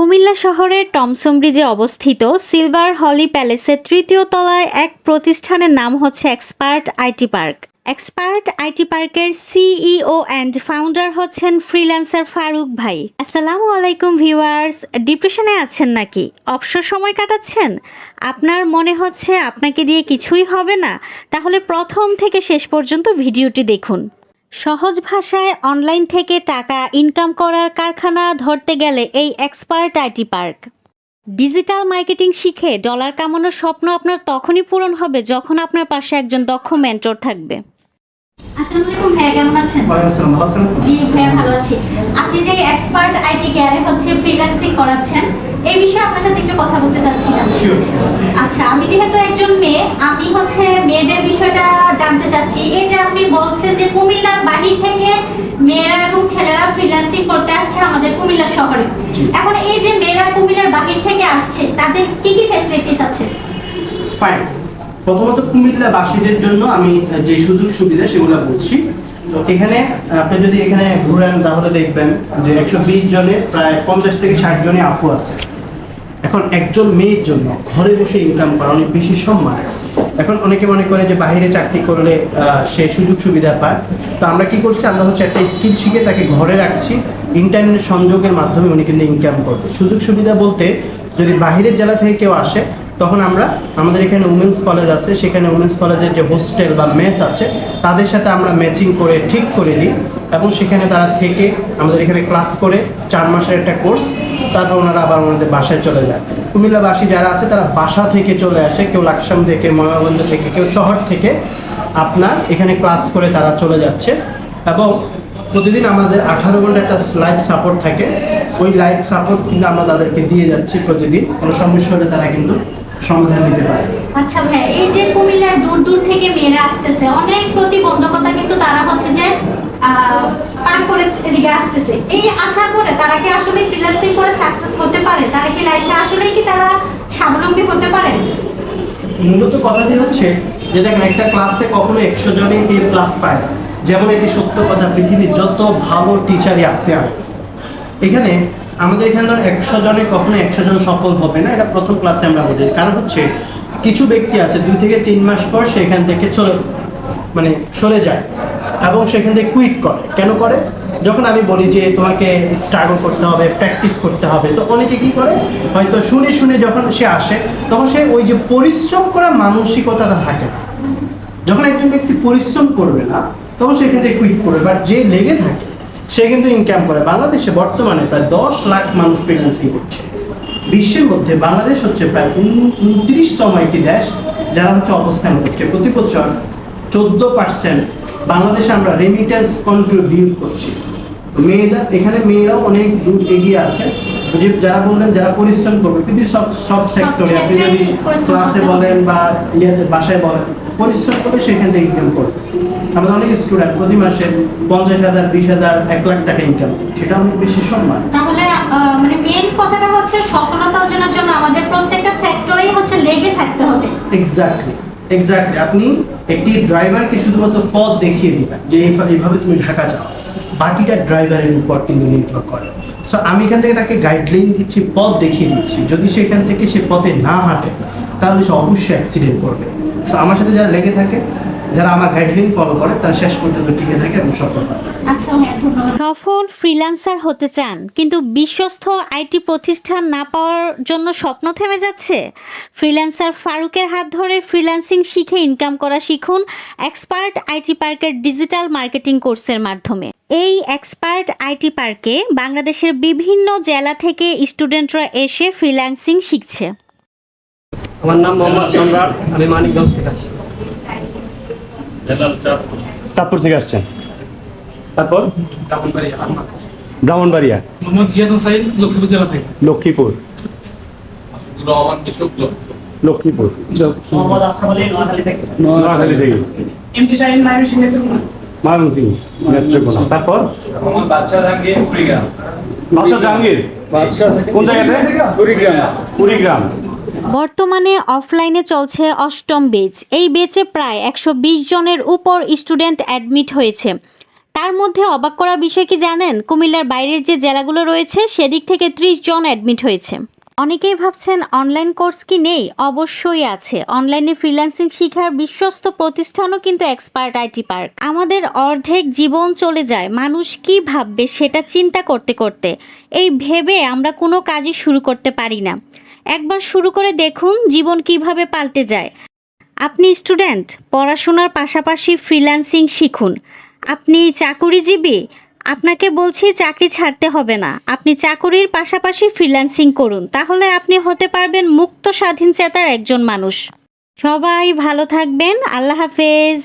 কুমিল্লা শহরের টমসম ব্রিজে অবস্থিত সিলভার হলি প্যালেসের তৃতীয় তলায় এক প্রতিষ্ঠানের নাম হচ্ছে expert IT park. Expert IT পার্কের সিইও অ্যান্ড ফাউন্ডার হচ্ছেন ফ্রিল্যান্সার ফারুক ভাই। আসসালামু আলাইকুম ভিউয়ার্স, ডিপ্রেশনে আছেন নাকি? অবসর সময় কাটাচ্ছেন? আপনার মনে হচ্ছে আপনাকে দিয়ে কিছুই হবে না? তাহলে প্রথম থেকে শেষ পর্যন্ত ভিডিওটি দেখুন। সহজ ভাষায় অনলাইন থেকে টাকা ইনকাম করার কারখানা ধরতে গেলে এই expert IT park. Digital marketing শিখে ডলার কামানোর স্বপ্ন আপনার তখনই পূরণ হবে যখন আপনার পাশে একজন দক্ষ মেন্টর থাকবে। আসসালামু আলাইকুম ভাইয়া কেমন আছেন? জি ভাইয়া ভালো আছি। আপনি যে এক্সপার্ট আইটি কেয়ারে হচ্ছে ফ্রিল্যান্সিং করাচ্ছেন এই বিষয়ে আপনার সাথে একটু কথা বলতে চাচ্ছিলাম. আচ্ছা আমি যেহেতু একজন মেয়ে আমি হচ্ছে মেয়েদের বিষয়টা জানতে চাচ্ছি। এই আপনি বলছেন যে কুমিল্লার বাহির থেকে মেয়েরা এবং ছেলেরা ফ্রিল্যান্সিং করতে আসছে আমাদের কুমিল্লা শহরে। এখন এই যে মেয়েরা কুমিল্লার বাহির থেকে আসছে তাদের কি কি ফ্যাসিলিটিস আছে? Fine. প্রথমত কুমিল্লা বাসীদের জন্য আমি যে সুযোগ সুবিধা সেগুলো বলছি তো এখানে আপনি যদি এখানে ঘুরেন তাহলে দেখবেন যে একশো বিশ জনে প্রায় পঞ্চাশ থেকে ষাট জনে আফু আছে। এখন একজন মেয়ের জন্য ঘরে বসে ইনকাম করা অনেক বেশি সম্মান এখন অনেকে মনে করে যে বাহিরে চাকরি করলে সে সুযোগ সুবিধা পায়। তো আমরা কি করছি? আমরা হচ্ছে একটা স্কিল শিখে তাকে ঘরে রাখছি। ইন্টারনেট সংযোগের মাধ্যমে উনি কিন্তু ইনকাম করবে। সুযোগ সুবিধা বলতে যদি বাহিরের জেলা থেকে কেউ আসে তখন আমরা, আমাদের এখানে উমেন্স কলেজ আছে, সেখানে উমেন্স কলেজের যে হোস্টেল বা মেস আছে, তাদের সাথে আমরা ম্যাচিং করে ঠিক করে দিই এবং সেখানে তারা থেকে আমাদের এখানে ক্লাস করে চার মাসের একটা কোর্স তারপর ওনারা আবার আমাদের বাসায় চলে যায়। কুমিল্লাবাসী যারা আছে, তারা বাসা থেকে চলে আসে, কেউ লাকসাম থেকে ময়নাগঞ্জ থেকে, কেউ শহর থেকে আপনার এখানে ক্লাস করে তারা চলে যাচ্ছে এবং প্রতিদিন আমাদের আঠারো ঘণ্টা একটা লাইভ সাপোর্ট থাকে। ওই লাইভ সাপোর্ট কিন্তু আমরা তাদেরকে দিয়ে যাচ্ছি প্রতিদিন। কোনো সমস্যা হলে তারা কিন্তু সমাধান নিতে পারে। আচ্ছা ভাই এই যে কুমিল্লার দূর দূর থেকে মেয়েরা আসতেছে অনেক প্রতিবন্ধকতা কিন্তু তারা হচ্ছে যে পার করে এদিকে আসতেছে। এই আসার পরে তারা কি আসলে ফ্রিল্যান্সিং করে সাকসেস করতে পারে? তারা কি লাইফে আসলেই কি তারা স্বাবলম্বী হতে পারে? মূলত কথাটি হচ্ছে যে দেখেন একটা ক্লাসে কখনো একশো জনে এ প্লাস পায়। যেমন এটি সত্য কথা পৃথিবীর যত ভালো টিচারই আপনি এখানে আমাদের এখানে ধর একশো জনে, কখনো একশো জন সফল হবে না, এটা প্রথম ক্লাসে আমরা বলি কারণ হচ্ছে, কিছু ব্যক্তি আছে, দুই থেকে তিন মাস পর সেখান থেকে চলে মানে সরে যায় এবং সেখান থেকে কুইট করে। কেন করে? যখন আমি বলি যে তোমাকে স্ট্রাগল করতে হবে প্র্যাকটিস করতে হবে, তো অনেকে কি করে? হয়তো শুনে শুনে যখন সে আসে, তখন সে ওই যে পরিশ্রম করা মানসিকতাটা থাকে যখন একজন ব্যক্তি পরিশ্রম করবে না, তখন সেখান থেকে কুইট করবে। বাট যে লেগে থাকে সে কিন্তু ইনকাম করে। বাংলাদেশে বর্তমানে প্রায় দশ লাখ মানুষ ফ্রিল্যান্সিং করছে। বিশ্বের মধ্যে বাংলাদেশ হচ্ছে প্রায় উনত্রিশতম একটি দেশ যারা হচ্ছে অবস্থান করছে। প্রতি বছর চোদ্দ পার্সেন্ট বাংলাদেশে আমরা রেমিটেন্স কন্ট্রিবিউট করছি। মেয়েরা এখানে মেয়েরাও অনেক দূর এগিয়ে আছে। যে যারা বললেন যারা পরিশ্রম করবে কিন্তু সব সব সেক্টরে আপনি যদি ক্লাসে বলেন বা ইয়েতে বাসায় বলেন পরিশ্রম করে সেখান থেকে ইনকাম করবে। আমাদের অনেক স্টুডেন্ট প্রতি মাসে পঞ্চাশ হাজার বিশ হাজার এক লাখ টাকা ইনকাম সেটা অনেক বেশি সম্মান। তাহলে মানে মেন কথাটা হচ্ছে সফলতা অর্জনের জন্য আমাদের প্রত্যেকটা সেক্টরেই হচ্ছে লেগে থাকতে হবে। এক্স্যাক্টলি এক্স্যাক্টলি আপনি একটি ড্রাইভারকে শুধুমাত্র পথ দেখিয়ে দিবেন যে এইভাবে তুমি ঢাকা যাও। বাকিটা ড্রাইভারের উপর কিন্তু নির্ভর করে। সো আমি এখান থেকে তাকে গাইডলাইন দিচ্ছি পথ দেখিয়ে দিচ্ছি। যদি সেখান থেকে সে পথে না হাঁটে তাহলে সে অবশ্যই অ্যাক্সিডেন্ট করবে। সো আমার সাথে যারা লেগে থাকে যারা আমার গাইডলাইন ফলো করে তারা শেষ পর্যন্ত টিকে থাকে এবং সফল হয়। আচ্ছা হ্যাঁ ধন্যবাদ। সফল ফ্রিল্যান্সার হতে চান কিন্তু বিশ্বস্ত আইটি প্রতিষ্ঠান না পাওয়ার জন্য স্বপ্ন থেমে যাচ্ছে? ফ্রিল্যান্সার ফারুকের হাত ধরে ফ্রিল্যান্সিং শিখে ইনকাম করা শিখুন এক্সপার্ট আইটি পার্কের ডিজিটাল মার্কেটিং কোর্সের মাধ্যমে। এই এক্সপার্ট আইটি পার্কে বাংলাদেশের বিভিন্ন জেলা থেকে স্টুডেন্টরা এসে ফ্রিল্যান্সিং শিখছে। আমার নাম মোহাম্মদ সম্রাট আমি মানিকগঞ্জ থেকে আসছি। চাঁদপুর থেকে আসছেন। তারপর? ব্রাহ্মণবাড়িয়া মোহাম্মদ জিয়াদ হোসাইন লক্ষ্মীপুর জেলা থেকে। লক্ষ্মীপুর। লক্ষ্মীপুর। মোহাম্মদ আসলাম আলী নোয়াখালী থেকে। নোয়াখালী থেকে। এমপি শাহিন মায়ুসী নেত্রকোনা। নেত্রকোনা তারপর? বাদশাহ জাহাঙ্গীর। কোন জায়গাতে? কুড়িগ্রাম কুড়িগ্রাম। বর্তমানে অফলাইনে চলছে অষ্টম বেচ। এই বেচে প্রায় একশো বিশ জনের উপর স্টুডেন্ট অ্যাডমিট হয়েছে। তার মধ্যে অবাক করা বিষয় কি জানেন? কুমিল্লার বাইরের যে জেলাগুলো রয়েছে, সেদিক থেকে ত্রিশ জন অ্যাডমিট হয়েছে। অনেকেই ভাবছেন অনলাইন কোর্স কি নেই? অবশ্যই আছে। অনলাইনে ফ্রিল্যান্সিং শিখার বিশ্বস্ত প্রতিষ্ঠানও কিন্তু এক্সপার্ট আইটি পার্ক আমাদের অর্ধেক জীবন চলে যায়। মানুষ কি ভাববে সেটা চিন্তা করতে করতে। এই ভেবে আমরা কোনো কাজই শুরু করতে পারি না। একবার শুরু করে দেখুন জীবন কীভাবে পাল্টে যায়। আপনি স্টুডেন্ট পড়াশোনার পাশাপাশি ফ্রিল্যান্সিং শিখুন। আপনি চাকুরিজীবী আপনাকে বলছি চাকরি ছাড়তে হবে না। আপনি চাকুরির পাশাপাশি ফ্রিল্যান্সিং করুন, তাহলে আপনি হতে পারবেন মুক্ত স্বাধীন চেতার একজন মানুষ। সবাই ভালো থাকবেন, আল্লাহ হাফেজ।